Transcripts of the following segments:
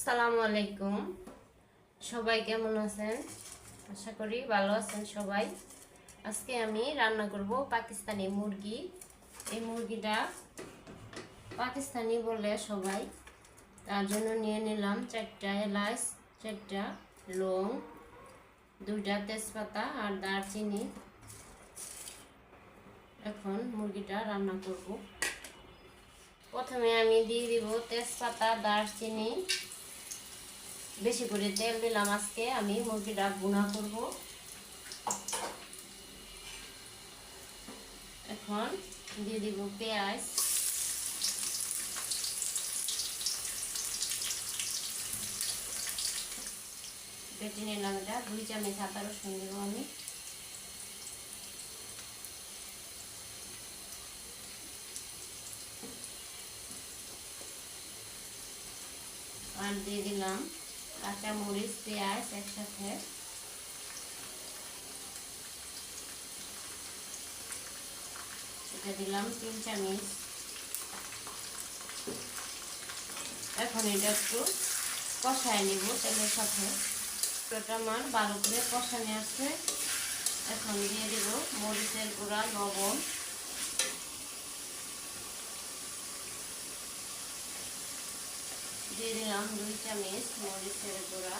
আসসালামু আলাইকুম। সবাই কেমন আছেন? আশা করি ভালো আছেন সবাই। আজকে আমি রান্না করব পাকিস্তানি মুরগি। এই মুরগিটা পাকিস্তানি বলে সবাই। তার জন্য নিয়ে নিলাম চারটা এলাচ, চারটা লং, দুইটা তেজপাতা আর দারচিনি। এখন মুরগিটা রান্না করব। প্রথমে আমি দিয়ে দিব তেজপাতা, দারচিনি। বেশি করে তেল দিলাম আজকে, আমি মুরগিটা গুঁড়া করব। এখন দিয়ে দিব পেঁয়াজ। বেটে নিলাম এটা, দুই চামচ আদা রসুন দেবো আমি। আর দিয়ে দিলাম কাঁচা মরিচ, পেঁয়াজ একসাথে। এটা দিলাম তিন চামচ। এখন এটা একটু কষায় নিব তেলের সাথে। আমার ভালো করে কষানো আছে। এখন দিয়ে দিব মরিচের গুঁড়া, লবণ। দিয়ে দিলাম দুই চামচ মরিচের গুঁড়া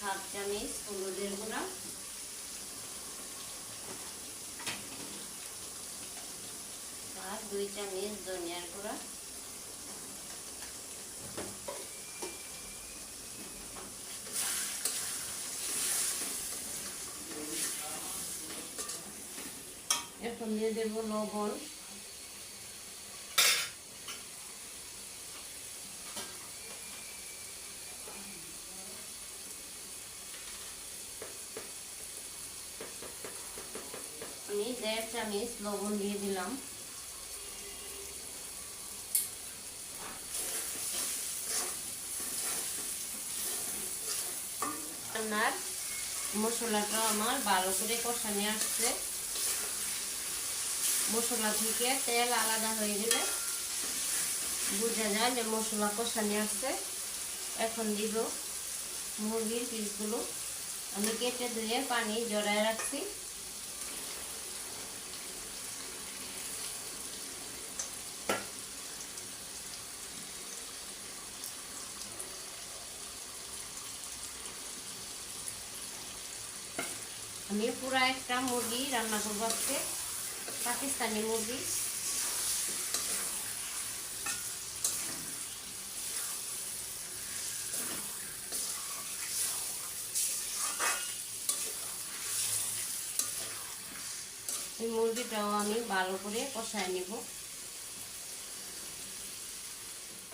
হাফ চামচ হলুদের গুঁড়া আর দুই চামচ ধনিয়ার গুঁড়া এখন দিয়ে দেবো লবণ। আমি দেড় চামচ লবণ দিয়ে দিলাম। মশলাটা আমার ভালো করে কষানো আসছে। মশলা থেকে তেল আলাদা হয়ে গেলে বোঝা যায় যে মশলা কষানো আসছে এখন দিব মুরগির পিসগুলো। আমি কেটে ধুয়ে পানি জড়ায় রাখছি। আমি পুরা একটা মুরগি রান্না করব আজকে। পাকিস্তানি মুরগি এই মুরগিটাও আমি ভালো করে কষায় নিব।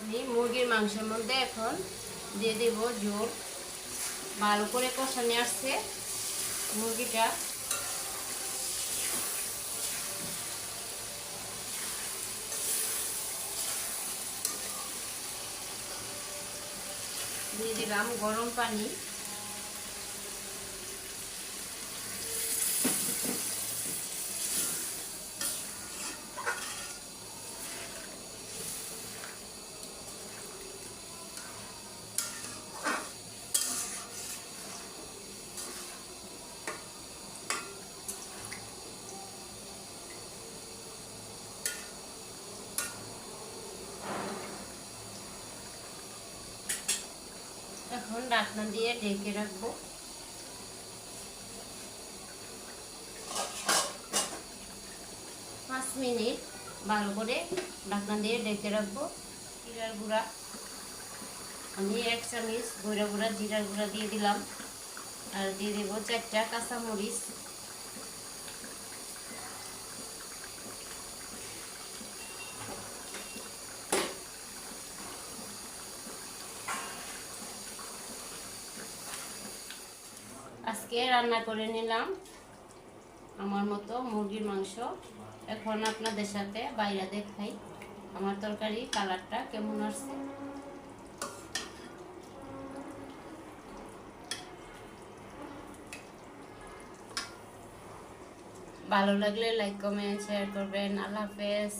আমি মুরগির মাংসের মধ্যে এখন দিয়ে দেব জোর ভালো করে কষানো আসছে মুরগিটা। দিয়ে দিলাম গরম পানি। এখন ঢাকনা দিয়ে ঢেকে রাখব। পাঁচ মিনিট ভালো করে ঢাকনা দিয়ে ঢেকে রাখব, জিরার গুঁড়া। আমি এক চামচ গুঁড়া গুঁড়া, জিরার গুঁড়া দিয়ে দিলাম। আর দিয়ে দেবো চারটা কাঁচামরিচ। আজকে রান্না করে নিলাম আমার মতো মুরগির মাংস। এখন আপনাদের সাথে বাইরে দেখাই আমার তরকারি কালারটা কেমন আসছে। ভালো লাগলে লাইক কমেন্ট শেয়ার করবেন। আল্লাহ হাফেজ।